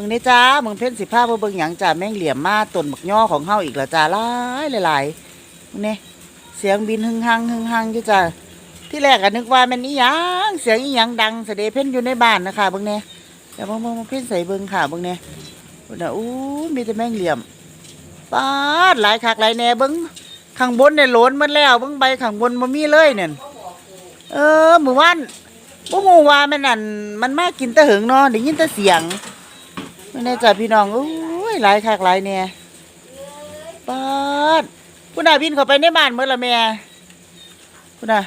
มึงได้จ้ามึงเพ่นสิผ้าเบิ่งหยังจ้าแม่งเหลี่ยมมาต้นบักย่อของเฮาอีกล้วจ้าหลายหลายๆมึงเนี่ยเสียงบินหึงหังหึงหังอยู่จ้าที่แรกก็นึกว่ามันอีหยังเสียงอีหยังดังเสดเพ่นอยู่ในบ้านนะคะเบิ่งเนี่ยแต่เบิ่งเบิ่งเบิ่งเพ่นใส่เบิ่งค่ะเบิ่งเนี่ยเบิ่งนะอู้มีแต่แม่งเหลี่ยมป้าดหลายคักหลายแน่เบิ่งข้างบนเนี่ยโหลนมันแล้วเบิ่งใบข้างบนบ่มีเลยเนี่ยเออหมื้อวานบ่ฮู้ว่าม่นอั่นมันมากินตะหึงเนาะได้ยินแต่เสียง ไม่แน่ใจพี่น้องโอ้ยหลายคักหลายแน่ปาดพุ่นน่ะบินเข้าไปในบ้านเมื่อละแม่พุ่นน่ะ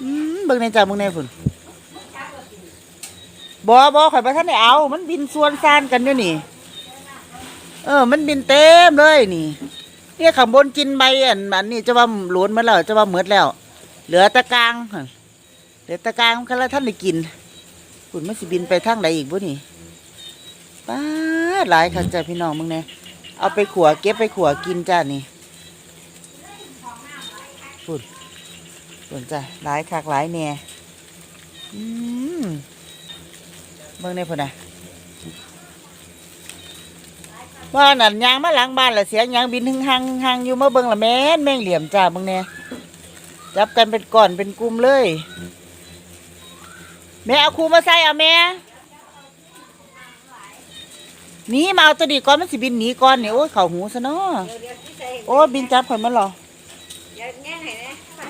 อืมเบิ่งในจ้าเบิ่งในพุ่นบ่บ่ข่อยบ่ทันได้เอา มันบินสวนซ่านกันอยู่ยนี่ เออ มันบินเต็มเลยนี่ เนี่ยข้างบนกินใบอันอันนี้จะว่าหลวนมาแล้วจะว่าเหมือดแล้ว เหลือตะกลางเหลือตะกลางก็แล้วท่านได้กิน คุณมันสิบินไปทางใดอีกบ่นี่ป้าดหลายคักจ้ะพี่น้องมึงเนี่ยเอาไปขัวเก็บไปขัวกินจ้านี่ฝุ่นฝุ่นจ้ะหลายคักหลายแน่อืมเบิ่งในพุ่นน่ะบ้านนั่นยางมาหลังบ้านละเสียงยางบินหึงหังหึงหังอยู่มาเบิ่งละแม่นแม่งเหลี่ยมจ้าเบิ่งแน่จับกันเป็นก่อนเป็นกลุ่มเลย แม่เอาครูมาใส่เอาแม่หนีมาเอาตัวดีก่อนมันสิบินหนีก่อนเนี่ยโอ้ยเข่าหูซะเนาะเดี๋ยวเดี๋ยวที่ใส่โอ้ยบินจับข่อยมันเหรอเดี๋ยวแง่ไหนนะไป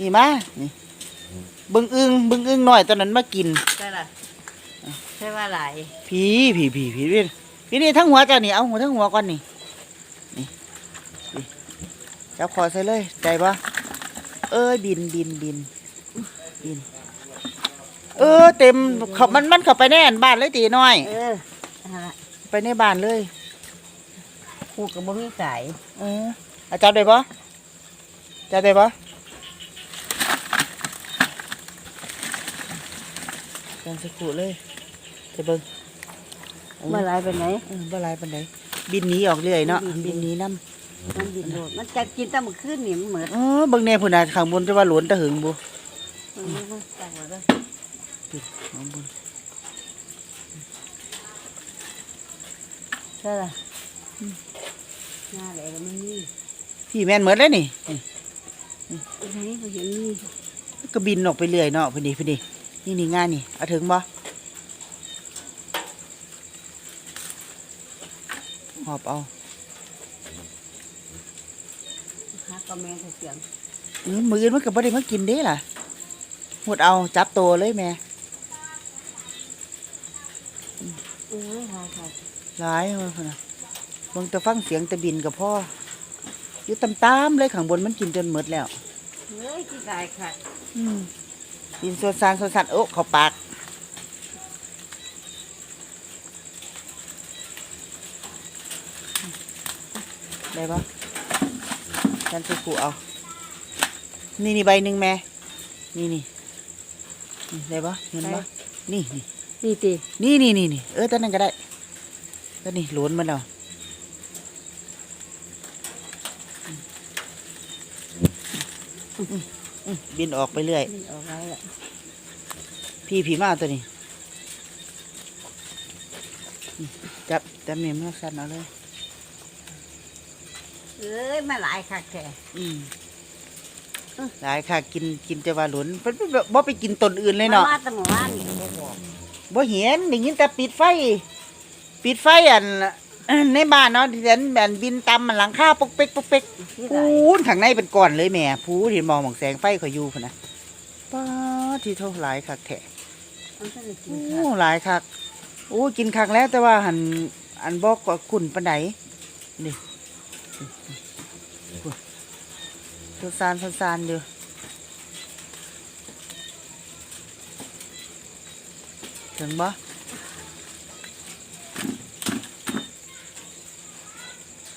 นี่มานี่บึงอึงบึงอึงหน่อยตอนนั้นมากินใช่ละใช่ว่าหลายผีผีผีผีพี่พี่นี่ทั้งหัวเจ้านี่เอาหัวทั้งหัวก่อนนี่นี่นี่จับคอใส่เลยใจปะเอ้ยบินบินบินบินเออ เต็มเขามันมันเข้าไปในอันบ้านเลยตีน้อย เออฮะไปในบ้านเลยผูกกับบ่มีสายเอออาจารย์ได้ปะจับได้ปะจันสักครู่เลยจะเบิ่งเออเมื่อไรเป็นไหน เออบ่หลายปานใดบินหนีออกเรื่อยเนาะบินหนี บินหนีน้มันบินโดดมันจะกินตั้งมื้อคืนนี่มันเหมือนำเออเบิ่งแน่พุ่นน่ะข้างบนจะว่าหลวนตะหึงบ่ มันมันจังหวะเลยข้างบนใช่ละหน้าแหลมมันมีพี่แม่นเหมือนเลยนี่นี่อันนี้บ่เห็นมีก็บินออกไปเรื่อยเนาะพุ่นนี่พุ่นนี่นี่นี่งานนี่เอาถึงบ่หอบเอาหากระแมงเสียงเออมืออื่นมันก็บ่ได้มากินเด้ล่ะหมดเอาจับโตเลยแม่ เออ หลายเออพุ่นน่ะบังแต่ฟังเสียงต่บินกับพ่ออยู่ตามๆเลยข้างบนมันกินจนหมดแล้วเฮ้ยที่สายค่ะอืมบินสวนสานสวนสันโอ้เขาปากได้ปะฉันจะกูเอา นี่นี่ใบหนึ่งแม่ นี่นี่นี่ได้ปะเห็นปะนี่นี่ นี่ตินี่นี่นี่นี่เออตอนนั้นก็ได้ตอนนี้หลวนมันแล้วอืมอืมบินออกไปเรื่อย นี่ออกไรละพี่ผีมาตัวนี้ จับจับเมียมนสั้นเอาเลย เอ้ยมาหลายค่ะแกอืมหลายค่ะกินกินแต่ว่าหลุนเพิ่นบ่บ่ไปกินตนอื่นเลยเนาะ มาแตั้งว่านนี่ บ่บอกบ่เห็นได้ยินแต่ปิดไฟ ปิดไฟอันอันในบ้านเนาะที่ฉันแบบบินตามมันหลังคาปกเป๊กปกเป๊กที่พูสายนข้างในเป็นก้อนเลยแหม่พูนเห็นมองหมองแสงไฟเขาอยู่พุ่นนะป้าดที่เท่าหลายคักแท้มันก็เลยกินโอ้ค่ะหลายคักโอ้กินคักแล้วแต่ว่าหันอันบอกว่าขุ่นปานไหนนี่ทุซานทุซานอยู่ถึงบ่นี่ไม่เที่ยง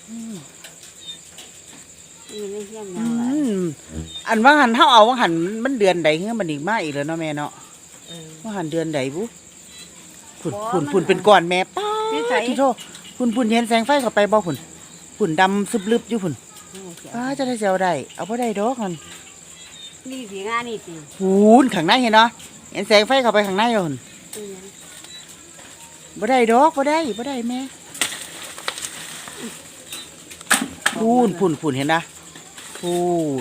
อืยังละมอันว่าหันเฮาเอาว่าหันมันเดือนใดเฮือมันอีกมาอีกแล้วเนาะแม่เนาะเออว่าหันเดือนใดบุฝุ่นบ่ฝุ่นมันฝุ่นเป็นก้อนแม่ป้าที่ไสที่โทษฝุ่นฝุ่นเห็นแสงไฟเข้าไปบ่ฝุ่นฝุ่นดำซึบลึบอยู่ฝุ่นป้าจะได้เสียวได้ เอาไ่ได้ดอกมันนี่สีงานนี่สิหูนข้างในเห็นเนาะเห็นแสงไฟเข้าไปข้างในอยู่หุ่นอืม บ่ได้ดอกบ่ได้บ่ได้แม่พูนพูนพูนเห็นนะพู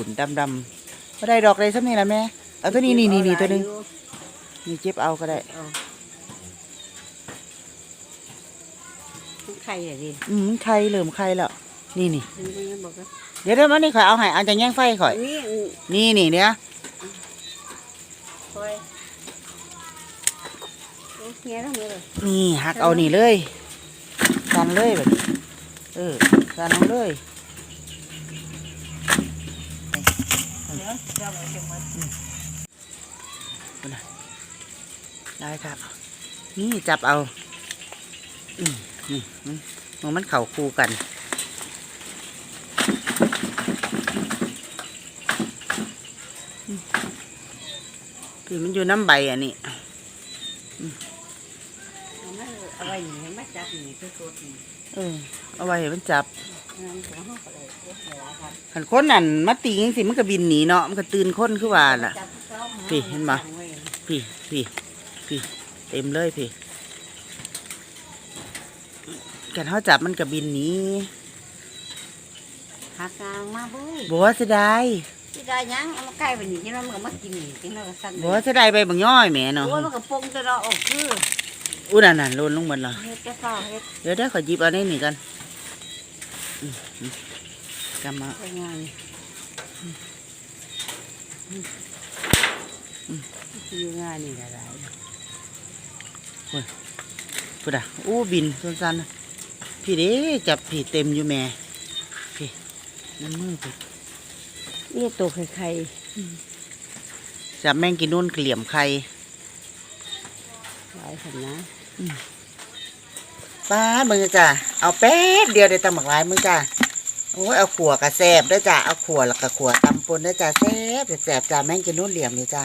นดำดำบ่ได้ดอกเลยสักนี่ละแม่เอาตัวนี้นี่นี่นี่ตัวหนึงนี่เจ็บเอาก็ได้เอาไข่อะดิอืมไข่เริ่มไข่แล้วนี่นี่มันก็ยังบอกว่าเดี๋ยวเดี๋ยวมันนี่ข่อยเอาให้อันจะแย่งไฟข่อยอันนี้อืมนี่นี่เนี่ยคอยโอ้ เงี้ยแล้วเงี้ยเลยนี่หักเอานี่เลยสันเลยแบบเออสันเอาเลยได้ครับ นี่จับเอาอืมนี่มันมันมันเข่าคู่กันคือมันอยู่น้ำใบอันนี้ เอามาเอาไว้นี่ให้มาจับนี่ตัวตัวนี่เออเอาไว้ให้มันจับงานของเขาก็เลยเยอะหลายครับหันคนนั่นมาตีจังสิมันก็บินหนีเนาะมันก็ตื่นคนคือว่าล่ะ จับเขาพี่เห็นปะวางไว้พี่พี่พี่เต็มเลยพี่กันเขาจับมันก็บินหนีหักกลางมาบุ้ยบัวเสียดายที่ได้ยังเอามาใกล้ไปนี่ที่นั่นมันก็มากินนี่ที่นั่นก็สั่นบัวเสียดายไปบางย่อยแหม่เนาะโอ้ยมันก็ปงจะเราออกคือ อู้นั่นน่ะโลนลงหมดและเฮ็ดจะฟ้าเฮ็ดเดี๋ยวเดี๋ยวขอหยิบเอาได้หนึ่งกันอืมอืมกำมาไปงานอยู่งานนี่หลายพูดอะอู้บินสั้นๆน่ะพี่เด้จับพี่เต็มอยู่แม่พี่น้ำมือพี่ๆนี่ตัวไข่ จับแมงกินนุ่นเหลี่ยมไข่ๆ หลายขนนะป้ามึงจ้ะเอาแป๊บเดียวได้ตำหมักหลายมึงจ้ะโอ้ยเอาขัวกระแซบด้วยจ้ะเอาขัวแล้วก็ขัวตำปนด้วยจ้ะแซบแสบจ้ะแม่งกินนุ่นเหลี่ยมนี่จ้ะ